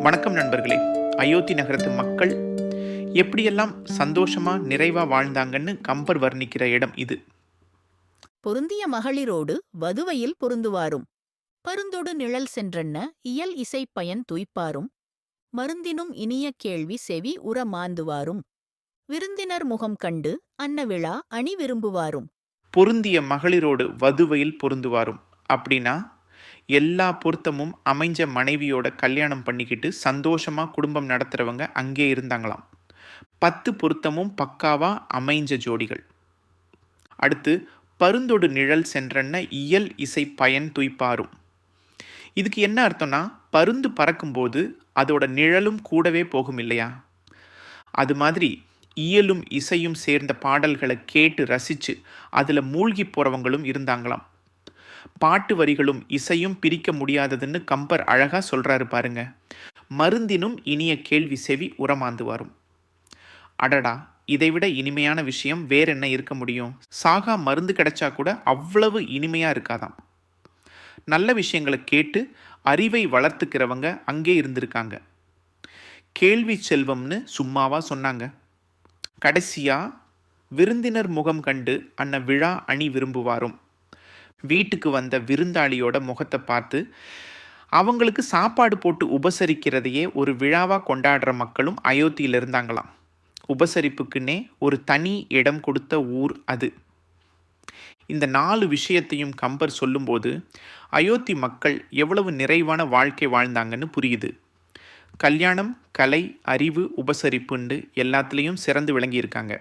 வணக்கம் நண்பர்களே. அயோத்தி நகரத்து மக்கள் எப்படியெல்லாம் சந்தோஷமா நிறைவா வாழ்ந்தாங்கன்னு கம்பர் வர்ணிக்கிற இடம் இது. பொருந்திய மகளிரோடு வதுவையில் பொருந்துவாரும். பருந்தொடு நிழல் சென்றன்ன இயல் இசை பயன் துய்ப்பாரும். மருந்தினும் இனிய கேள்வி செவி உற மாந்துவாரும். விருந்தினர் முகம் கண்டு அன்ன விழா அணி விரும்புவாரும். பொருந்திய மகளிரோடு வதுவையில் பொருந்துவாரும். அப்படின்னா எல்லா பொருத்தமும் அமைஞ்ச மனைவியோட கல்யாணம் பண்ணிக்கிட்டு சந்தோஷமாக குடும்பம் நடத்துகிறவங்க அங்கே இருந்தாங்களாம். பத்து பொருத்தமும் பக்காவாக அமைஞ்ச ஜோடிகள். அடுத்து பருந்தொடு நிழல் சென்றன்ன இயல் இசை பயன் துய்ப்பாரும். இதுக்கு என்ன அர்த்தம்னா பருந்து பறக்கும்போது அதோட நிழலும் கூடவே போகும் இல்லையா அது மாதிரி இயலும் இசையும் சேர்ந்த பாடல்களை கேட்டு ரசித்து அதில் மூழ்கி போகிறவங்களும் இருந்தாங்களாம். பாட்டு வரிகளும் இசையும் பிரிக்க முடியாததுன்னு கம்பர் அழகாக சொல்கிறாரு பாருங்க. மருந்தினும் இனிய கேள்வி செவி உரமாந்து வரும் அடடா இதைவிட இனிமையான விஷயம் வேற என்ன இருக்க முடியும்? சாகா மருந்து கிடைச்சா கூட அவ்வளவு இனிமையாக இருக்காதாம். நல்ல விஷயங்களை கேட்டு அறிவை வளர்த்துக்கிறவங்க அங்கே இருந்திருக்காங்க. கேள்வி செல்வம்னு சும்மாவா சொன்னாங்க. கடைசியா விருந்தினர் முகம் கண்டு அன்ன விழா அணி விரும்புவாரும். வீட்டுக்கு வந்த விருந்தாளியோட முகத்தை பார்த்து அவங்களுக்கு சாப்பாடு போட்டு உபசரிக்கிறதையே ஒரு விழாவாக கொண்டாடுற மக்களும் அயோத்தியில் இருந்தாங்களாம். உபசரிப்புக்குன்னே ஒரு தனி இடம் கொடுத்த ஊர் அது. இந்த நாலு விஷயத்தையும் கம்பர் சொல்லும்போது அயோத்தி மக்கள் எவ்வளவு நிறைவான வாழ்க்கை வாழ்ந்தாங்கன்னு புரியுது. கல்யாணம் கலை அறிவு உபசரிப்புண்டு எல்லாத்துலேயும் சிறந்து விளங்கியிருக்காங்க.